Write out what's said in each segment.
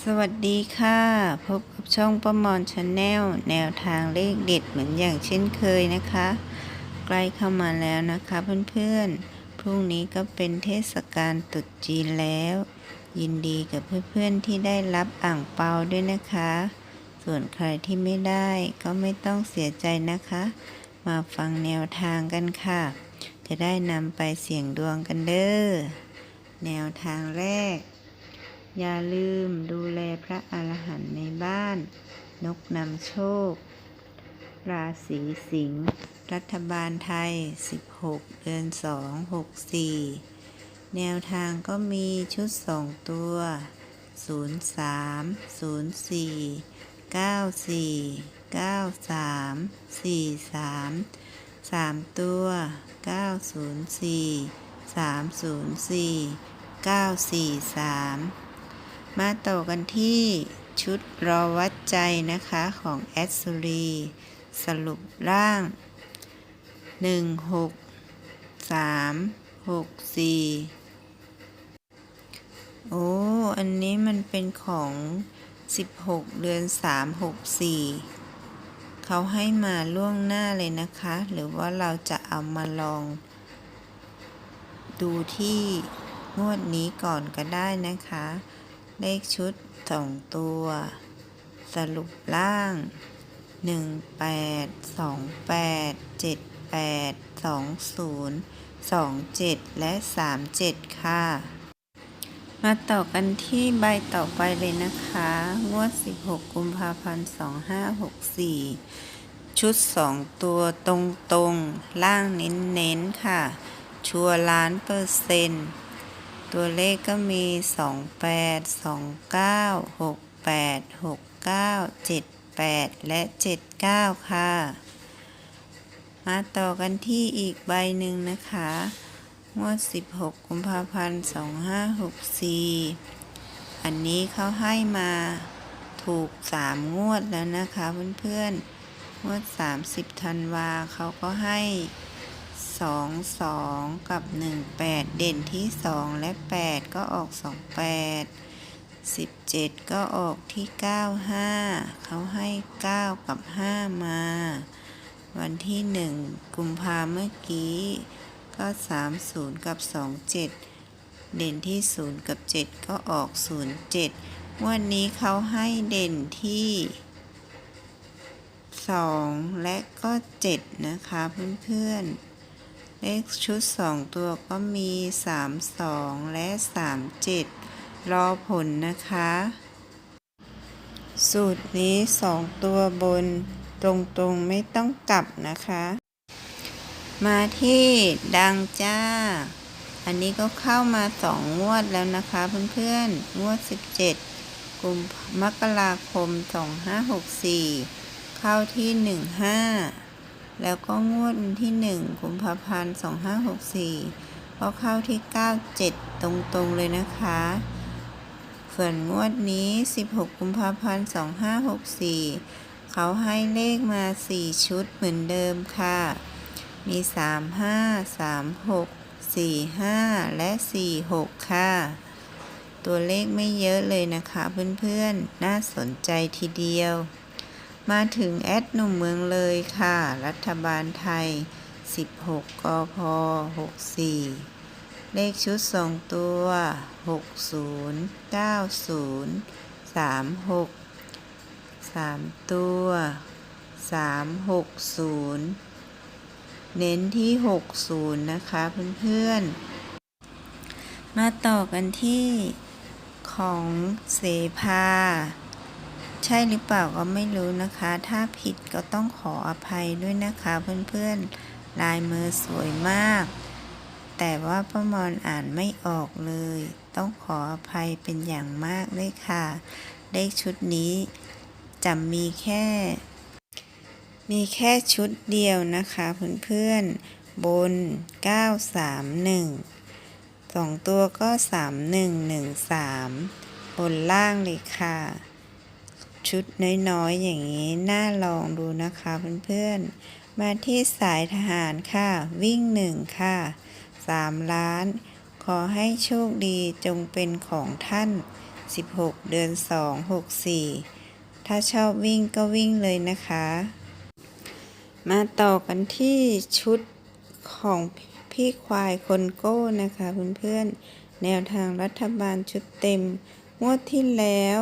สวัสดีค่ะ พบกับช่องประมอนชาแนลแนวทางเลขเด็ดเหมือนอย่างเช่นเคยนะคะ ใกล้เข้ามาแล้วนะคะเพื่อนๆ พรุ่งนี้ก็เป็นเทศกาลตรุษจีนแล้ว ยินดีกับเพื่อนๆที่ได้รับอ่างเปาด้วยนะคะ ส่วนใครที่ไม่ได้ก็ไม่ต้องเสียใจนะคะ มาฟังแนวทางกันค่ะ จะได้นำไปเสี่ยงดวงกันเด้อแนวทางแรก อย่าลืมดูแลพระอรหันต์ในบ้าน นกนำโชค ราศีสิงห์รัฐบาลไทย 16 เดือน 2 64 แนวทางก็มีชุด 2 ตัว 03 04 94 93 43 3 ตัว 904 304 943 มาต่อกันที่ชุดรอวัดใจนะคะของแอดซูรีสรุปร่าง 1 6 3 6 4 โอ้ อันนี้มันเป็นของ 16 เดือน 3 6 4 เขาให้มาล่วงหน้าเลยนะคะ หรือว่าเราจะเอามาลอง ดูที่งวดนี้ก่อนก็ได้นะคะ เลขชุดสองตัว สรุปล่าง 1 8 2 8 7 8 2 0 2 7 และ 3 7 ค่ะ มาต่อกันที่ใบต่อไปเลยนะคะ งวด 16 กุมภาพันธ์ 2564 ชุด 2 ตัวตรงๆ ล่างเน้นๆ ค่ะ ชัวร์ล้านเปอร์เซ็นต์ ตัวเลขก็มี 28 29 68 69 78 และ 79 ค่ะ มาต่อกันที่อีกใบหนึ่งนะคะ งวด 16 กุมภาพันธ์ 2564 อันนี้เขาให้มาถูก 3 งวดแล้วนะคะเพื่อนๆ งวด 30 ธันวาเขาก็ให้ 2 2 กับ 1 8 เด่นที่ 2 และ 8 ก็ออก 2 8 17 ก็ออกที่ 9 5 เขาให้ 9 กับ 5 มา วันที่ 1 กุมภาเมื่อกี้ ก็ 30 กับ 2 7 เด่นที่ 0 กับ 7 ก็ออก 0 7 วันนี้เขาให้เด่นที่2 และก็ 7 นะคะเพื่อนๆ เลขชุด 2 ตัวก็มี 3 2 และ 3 7 รอผลนะคะ สูตรนี้ 2 ตัวบนตรงๆไม่ต้องกลับนะคะ มาที่ดังจ้า อันนี้ก็เข้ามาสองวดแล้วนะคะเพื่อนๆ งวด 17 กุมมกราคม 2564 เข้าที่ 15 แล้วก็งวดวันที่ 1กุมภาพันธ์ 2564 ก็เข้าที่ 97 ตรงๆเลยนะคะส่วนงวดนี้ 16 กุมภาพันธ์ 2564 เขาให้เลขมา 4 ชุดเหมือนเดิมค่ะ มี 3 5 3 6 4 5 และ 4 6 ค่ะ ตัวเลขไม่เยอะเลยนะคะเพื่อนๆ น่าสนใจทีเดียว มาถึงแอดหนุ่มเมืองเลยค่ะ รัฐบาลไทย 16 กพ 64 เลขชุด2ตัว 60 90 36 3 ตัว 360 เน้นที่ 60 นะคะเพื่อนๆ มาต่อกันที่ของเสภา ใช่หรือเปล่าก็ไม่รู้นะคะ ถ้าผิดก็ต้องขออภัยด้วยนะคะเพื่อนๆ ลายมือสวยมาก แต่ว่าประมอนอ่านไม่ออกเลย ต้องขออภัยเป็นอย่างมากเลยค่ะ เลขชุดนี้จะมีแค่ มีแค่ชุดเดียวนะคะเพื่อนๆ บน 931สองตัวก็ 3113 บนล่างเลยค่ะ ชุดน้อยๆ อย่างนี้ น่าลองดูนะคะเพื่อนๆ มาที่สายทหารค่ะ วิ่งหนึ่งค่ะ3ล้าน ขอให้โชคดีจงเป็นของท่าน 16 เดือน 2 64 ถ้าชอบวิ่งก็วิ่งเลยนะคะ มาต่อกันที่ชุดของพี่ควายคนโก้นะคะเพื่อนๆ แนวทางรัฐบาลชุดเต็ม งวดที่แล้ว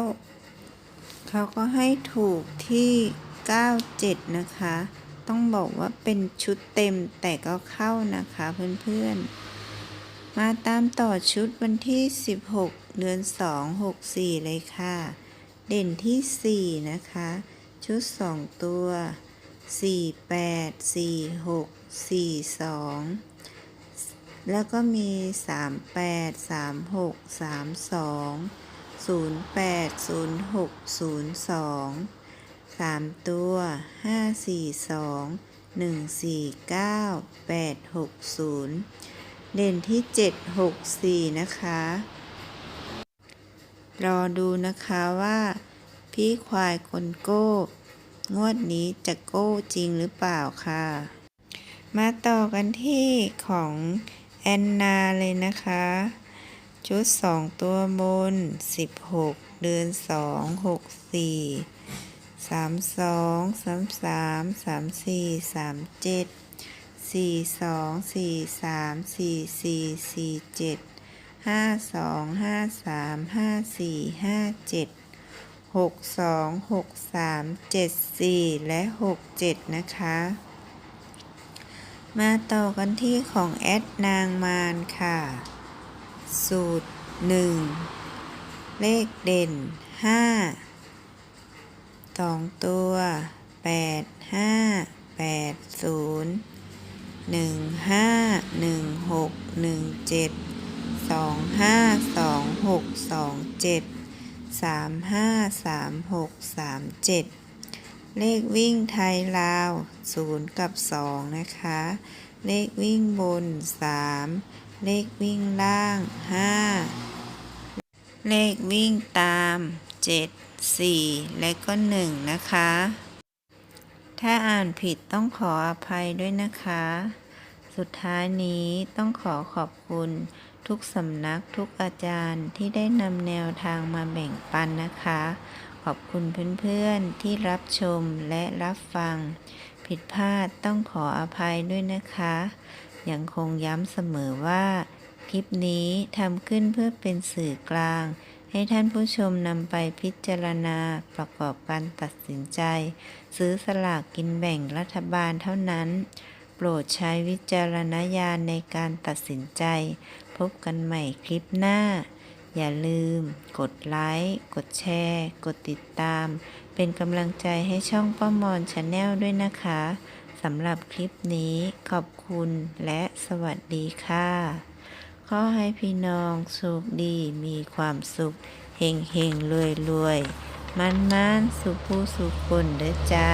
เขาก็ให้ถูกที่ 97 นะคะ ต้องบอกว่าเป็นชุดเต็มแต่ก็เข้านะคะเพื่อนๆ มาตามต่อชุดวันที่ 16 เดือน 2 64 เลยค่ะ เด่นที่ 4 นะคะ ชุด 2 ตัว 4 8 4 6 4 2แล้วก็มี 3 8 36 32 0 8 0 6 0 2 3 ตัว 5 4 2 1 4 9 8 6 0 เด่นที่ 7 6 4 นะคะ รอดูนะคะว่า พี่ควายคนโก้ งวดนี้จะโก้จริงหรือเปล่าค่ะ มาต่อกันที่ของแอนนาเลยนะคะ ชุด2ตัวบน16เดือน2 6 4 32 33 34 37 42 43 44 47 52 53 54 57 62 63 74และ67นะคะ มาต่อกันที่ของแอดนางมารค่ะ สูตร 1 เลขเด่น5สองตัว 8 5 8 0 1 5 1 6 1 7 2 5 2 6 2 7 3 5 3 6 3 7 เลขวิ่งไทยลาว 0 กับ 2 นะคะ เลขวิ่งบน 3 เลขวิ่งล่าง 5 เลขวิ่งตาม 7 4 และก็ 1 นะคะ ถ้าอ่านผิดต้องขออภัยด้วยนะคะ สุดท้ายนี้ต้องขอขอบคุณทุกสำนักทุกอาจารย์ที่ได้นำแนวทางมาแบ่งปันนะคะ ขอบคุณเพื่อนๆที่รับชมและรับฟัง ผิดพลาดต้องขออภัยด้วยนะคะ ยังคงย้ำเสมอว่า คลิปนี้ทำขึ้นเพื่อเป็นสื่อกลาง ให้ท่านผู้ชมนำไปพิจารณาประกอบการตัดสินใจ ซื้อสลากกินแบ่งรัฐบาลเท่านั้น โปรดใช้วิจารณญาณในการตัดสินใจ พบกันใหม่คลิปหน้า อย่าลืม กดไลค์กดแชร์ กดติดตาม เป็นกำลังใจให้ช่องป้ามอนชาแนลด้วยนะคะ สำหรับคลิปนี้ขอบคุณและสวัสดีค่ะ ขอให้พี่น้องสุขดีมีความสุขเฮงเฮงรวยรวยมันมันสุขผู้สุขคนเด้อจ้า